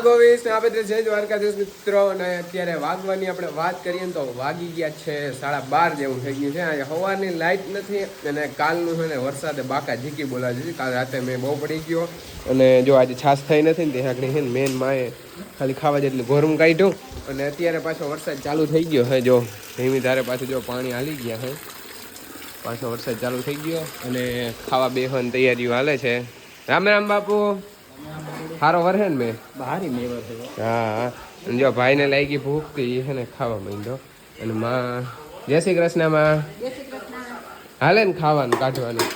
ગોવીસ ને આપણે જય દ્વારકાધીશ મિત્રો, અને અત્યારે વાગવાની આપણે વાત કરીએ તો વાગી ગયા છે સાડા બાર જેવું થઈ ગયું છે. આજે સવારની લાઇટ નથી અને કાલનું છે ને વરસાદે બાકા ઝીકી બોલાવી છે કાલ રાતે મેં બહુ પડી ગયો. અને જો આજે છાસ થઈ નથી ને ત્યાં આગળ છે ને મેન માએ ખાલી ખાવા જેટલું ગોરમ કાઢ્યું. અને અત્યારે પાછો વરસાદ ચાલુ થઈ ગયો છે. જો ધીમી ધારે પાછું જો પાણી હાલી ગયા છે. પાછો વરસાદ ચાલુ થઈ ગયો અને ખાવા બેહવાની તૈયારીઓ હાલે છે. રામ રામ બાપુ. સારો વરહે ને મેં? હારી મેં વરહે હા જો ભાઈને લાગી ભૂખ તો એ છે ને ખાવા માંડ્યો. અને માં જય શ્રી કૃષ્ણમાં. હાલે ને ખાવાનું કાઢવાનું.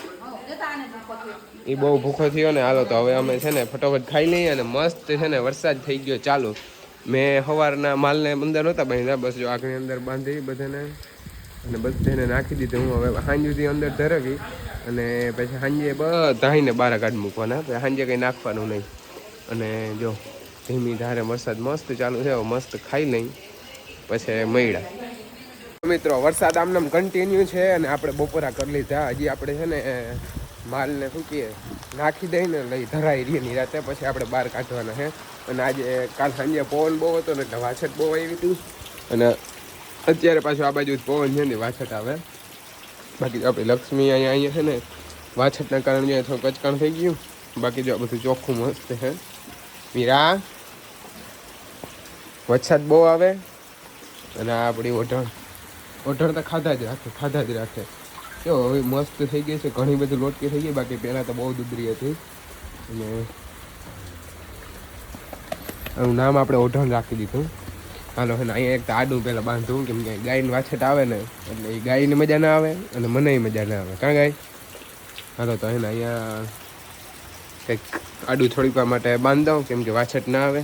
એ બહુ ભૂખો થયો ને હાલો તો હવે અમે છે ને ફટોફટ ખાઈ લઈએ અને મસ્ત છે ને વરસાદ થઈ ગયો ચાલુ. મેં સવારના માલને અંદર નહોતા બાંધ્યા બસ જો આગની અંદર બાંધી બધાને. અને બધાને નાખી દીધું. હું હવે સાંજ સુધી અંદર ધરાવી અને પછી સાંજે બધાને બાર કાઢ મૂકવાના સાંજે કંઈ નાખવાનું નહીં. અને જો, ધીમી ધારે વરસાદ મસ્ત ચાલુ છે મસ્ત ખાઈ લઈ, પછી મળ્યા. મિત્રો, વરસાદ આમનામ કન્ટિન્યુ છે અને આપણે બપોરા કરી લીધા. હજી આપણે છે ને માલને શું કહીએ, નાખી દઈને લઈ ધરાઈ રહીએ નિરાતે પછી આપણે બહાર કાઢવાના છે. અને આજે કાલ સાંજે પવન બહુ હતો ને એટલે વાછટ બહુ આવી હતી. અને અત્યારે પાછું આ બાજુ પવન છે ને, વાછટ આવે. બાકી આપણી લક્ષ્મી અહીંયા અહીંયા છે ને, વાછટના કારણે થોડું કચકાણ થઈ ગયું. બાકી જો આ બધું ચોખ્ખું મસ્ત છે. મીરા, વરસાદ બહુ આવે અને આપણી ઓઢણ. ઓઢણ તો ખાધા જ રાખે, ખાધા જ રાખે. જો, હવે મસ્ત થઈ ગઈ છે, ઘણી બધી લોટકી થઈ ગઈ, બાકી પહેલાં તો બહુ દુબરી હતી. અને એનું નામ આપણે ઓઢણ રાખી દીધું. હાલો, હે અહીંયા એક આડું પહેલાં બાંધવું, કેમ કે ગાયની વાછટ આવે ને, એટલે એ ગાયને મજા ના આવે અને મને મજા ના આવે. કાં ગાય? હાલો, તો એને અહીંયા કંઈક આડું થોડીકવા માટે બાંધ દઉં, કેમ કે વાછટ ના આવે.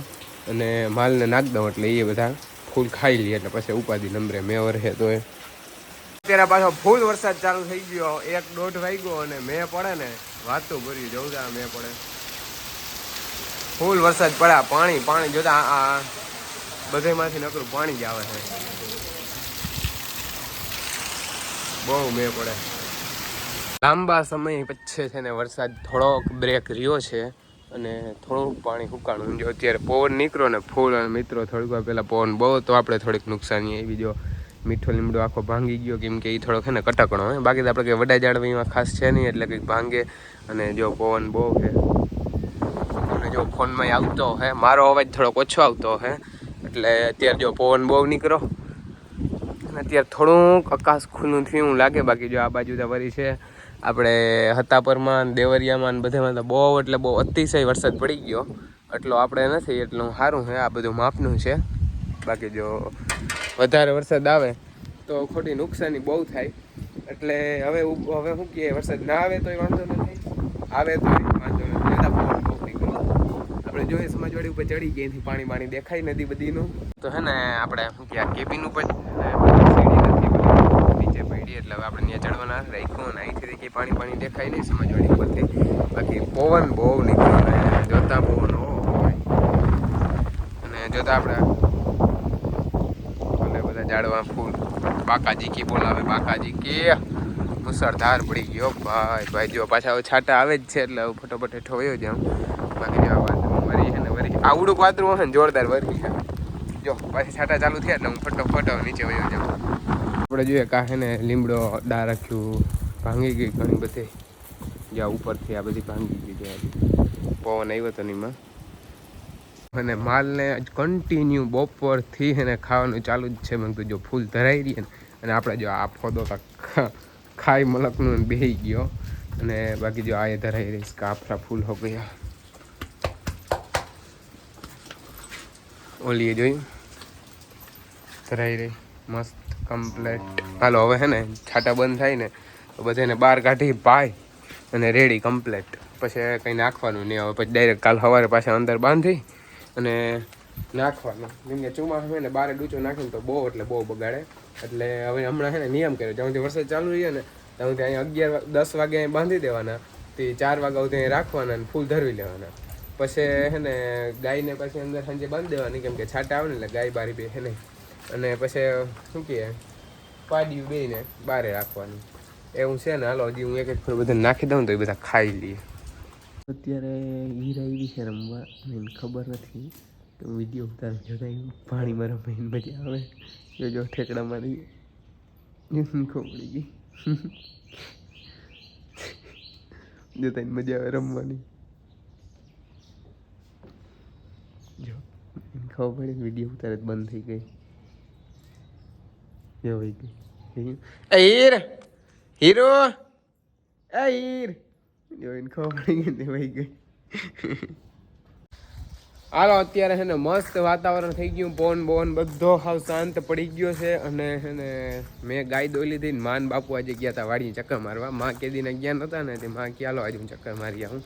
અને માલને નાખ દઉં એટલે એ બધા ફૂલ ખાઈ લઈએ એટલે પછી ઉપાધિ નંબરે મેં વરસે તો એ. અત્યારે પાછો ફૂલ વરસાદ ચાલુ થઈ ગયો. એક દોઢ વાગ્યો અને મેં પડે ને, વાતું ભર્યું જવું મેં પડે. ફૂલ વરસાદ પડ્યા, પાણી પાણી જોતા આ આ, બધેમાંથી નકરું પાણી જ આવે છે. બહુ મેં પડે. લાંબા સમય પછી છે ને વરસાદ થોડોક બ્રેક રહ્યો છે અને થોડુંક પાણી સુકાણું જો અત્યારે પવન નીકળ્યો ને ફૂલ, અને મિત્રો થોડીક વાર પહેલાં પવન બહુ તો આપણે થોડીક નુકસાની આવી ગયો. મીઠો લીમડો આખો ભાંગી ગયો. કેમ કે એ થોડોક છે ને કટકણો હોય બાકી તો આપણે કંઈ વડા જાળવીમાં ખાસ છે નહીં, એટલે કંઈક ભાંગે. અને જો પવન બહુ છે. અને જો ફોનમાં આવતો હે. મારો અવાજ થોડોક ઓછો આવતો હે. એટલે અત્યારે જો પવન બહુ નીકળો અને અત્યારે થોડુંક આકાશ ખુલ્લું થયું લાગે. બાકી જો આ બાજુ તો વરી છે. આપણે હતાપરમાં દેવરિયામાં બધામાં તો બહુ, એટલે બહુ અતિશય વરસાદ પડી ગયો. એટલો આપણે નથી, એટલું સારું છે, આ બધું માપનું છે. બાકી જો વધારે વરસાદ આવે તો ખોટી નુકસાની બહુ થાય. એટલે હવે હવે શું કહે વરસાદ ના આવે તોય વાંધો નથી. આવે તો વાંધો નથી. આપણે જોઈએ, સમાજવાડી ઉપર ચડી ગઈ પાણી પાણી દેખાય નદી બધીનું. તો હે ને, આપણે શું કે આ કેબિન ઉપર નથી નીચે પડી, એટલે આપણે ત્યાં ચડવાના, રાખ્યું અને અહીંથી કંઈ પાણી પાણી દેખાય નહીં, સમજવાની ઉપરથી બાકી પવન બહુ નીકળ્યો ને જોતા પવન ઓ અને જોતા આપણે અને બધા ઝાડવા ફૂલ. બાકાજી કી બોલાવે, બાકાજી કે. મુસળધાર પડી ગયો ભાઈ. ભાઈ જો પાછા છાટા આવે જ છે એટલે ફટોફટ હેઠો વયો જાઉં. બાકી જો આ વરી છે ને વરી. આવડું વાંદરું હશે ને જોરદાર વરી. જો, પાછી છાટા ચાલુ થયા એટલે હું ફટોફટ નીચે વયો જાઉં. આપણે જોઈએ કાંઈ ને લીમડો ડા રાખ્યું. ભાંગી ગઈ ઘણી બધી. જ્યાં ઉપરથી આ બધી ભાંગી ગઈ જ્યાં પવન આવ્યો તો નીમાં અને માલને કન્ટિન્યુ બપોરથી એને ખાવાનું ચાલુ જ છે. મેં કીધું જો ફૂલ ધરાઈ રહી ને, અને આપણે જો આ ફોદો ખાઈ મલકનું બેહી ગયો. અને બાકી જો આ ધરાઈ રહીશ કાફરા ફૂલ હો ગયા. ઓલીએ જોયું ધરાઈ રહી. મસ્ત કમ્પ્લેટ હાલો, હવે હે ને, છાટા બંધ થાય ને બધાને બહાર કાઢી પાય અને રેડી કમ્પ્લેટ પછી કંઈ નાખવાનું નહીં. હવે પછી ડાયરેક્ટ કાલ સવારે પાછા અંદર બાંધી અને નાખવાનું. કેમ કે ચોમાસું હોય ને, બારે ડૂચો નાખીને તો બહુ એટલે બહુ બગાડે. એટલે હવે હમણાં છે ને નિયમ કર્યો. જ્યાં સુધી વરસાદ ચાલુ રહીએ ને, ત્યાં સુધી અહીંયા અગિયાર દસ વાગે અહીં બાંધી દેવાના. તે ચાર વાગ્યા સુધી રાખવાના અને ફૂલ ધરવી લેવાના. પછી હે ને, ગાયને પછી અંદર સાંજે બાંધી દેવાની. કેમ કે છાટા આવે ને એટલે ગાય બારી બે હે ને અને પછી શું કહે? પાડ્યું બેને બારે રાખવાનું. એવું છે ને, હાલો, હજી હું એક એક ફર બધા નાખી દઉં તો એ બધા ખાઈ લઈએ અત્યારે હીરા આવી છે રમવા, મને ખબર નથી. તો વીડિયો ઉતાર જોતા પાણીમાં રમીને મજા આવે. જો જો, ઠેકડા મારી ખોપડી ગઈ. જોતા મજા આવે રમવાની. જો ખબર પડે વીડિયો ઉતારે બંધ થઈ ગઈ. જો ગઈ. એ હીર એ હીર જો એને ખબર પડી ગઈ હાલો અત્યારે છે ને મસ્ત વાતાવરણ થઈ ગયું. બોન બોન બધો હાવ શાંત પડી ગયો છે. અને છે ને મેં ગાય દોઈ લીધી ને માન બાપુ આજે ગયા હતા વાડીને ચક્કર મારવા. માં કેદીને ગયા નહોતા ને તે માં કે આલો આજે હું ચક્કર મારી આવું.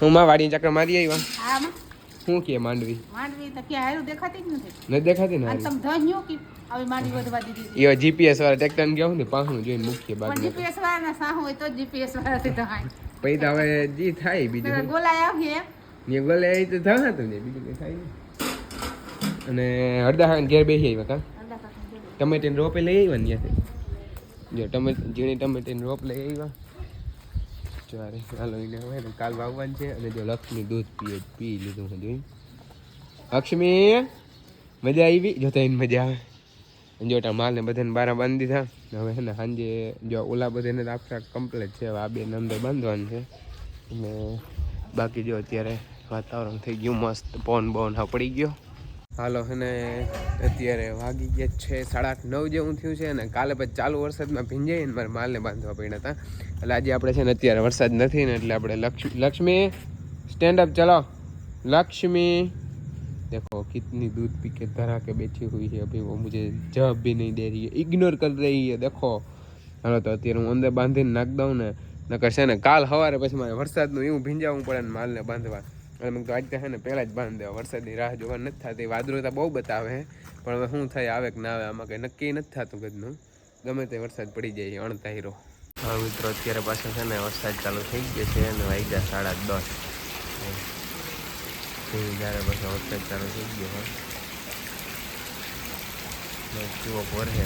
હું માં વાડીને ચક્કર મારી આવ્યા. શું કે માંડવી? માંડવી તો ક્યાં હારું દેખાતી જ નથી. ન દેખાતી ને તમે ધન્યો કે? વધવા દીધી. એવા જીપીએસ વાળા ટ્રેક્ટર ને કેવું ને પાછું જોઈને મુખ્ય પણ જીપીએસ વાળા ના સાહ હોય તો જીપીએસ વાળાથી તો હાય પછી તો હવે જી થાય બીજું? ગોલાય આવીએ ને ગોલાય આવી તો થા હતું ને બીજું કઈ થાય અને હરદા ખાન ઘેર બેસી આવ્યા કા? ટમેટી ને ટમેટીને રોપે લઈ આવ્યા ને ત્યાંથી? જો ટમેટ ઝીણી ટમેટીને રોપ લઈ આવ્યા. ચારે ચાલો એને હવે કાલ વાવવાનું છે અને જો લક્ષ્મી દૂધ પીએ પી લીધું છે જોઈ. લક્ષ્મી મજા આવી? જો તો એને મજા આવે. જો માલને બધાને બારા બાંધી દીધા. હવે છે ને સાંજે જો ઓલા બધાને તો આખા કમ્પ્લીટ છે. આ બે અંદર બાંધવાનું છે. અને બાકી જો અત્યારે વાતાવરણ થઈ ગયું મસ્ત પોન બોન પડી ગયો. હાલો અને અત્યારે વાગી ગયા છે સાડા આઠ, નવ જેવું થયું છે અને કાલે પછી ચાલુ વરસાદમાં ભીંજાઈ ને મારે માલને બાંધવા પડ્યા હતા. એટલે આજે આપણે છે ને અત્યારે વરસાદ નથી ને એટલે આપણે લક્ષ્મી લક્ષ્મી સ્ટેન્ડ અપ ચલો. લક્ષ્મી. देखो कितनी दूध पी के धरा के बैठी हुई है अभी वो मुझे जवाब भी नहीं दे रही है इग्नोर कर रही है देखो હાલો તો અત્યારે હું અંદર બાંધીને નાખ દઉં ને નકર છે ને કાલ સવારે પછી મારે વરસાદનું એવું ભીંજાવવું પડે ને માલને બાંધવા અને મેં કીધું આજ તો છે ને પહેલાં જ બાંધી દેવા વરસાદની રાહ જોવા નથી થતી વાદળો તો બહુ બતાવે છે પણ હવે શું થાય આવે કે ના આવે આમાં કંઈ નક્કી નથી થતું કદનું ગમે તે વરસાદ પડી જાય અણતા હીરો હા મિત્રો અત્યારે પાછો છે ને વરસાદ ચાલુ થઈ ગયો છે અને વાગ્યા સાડા દસ જ્યારે પછી વરસાદ ચાલુ થઈ ગયો હોય. જુઓ ભરે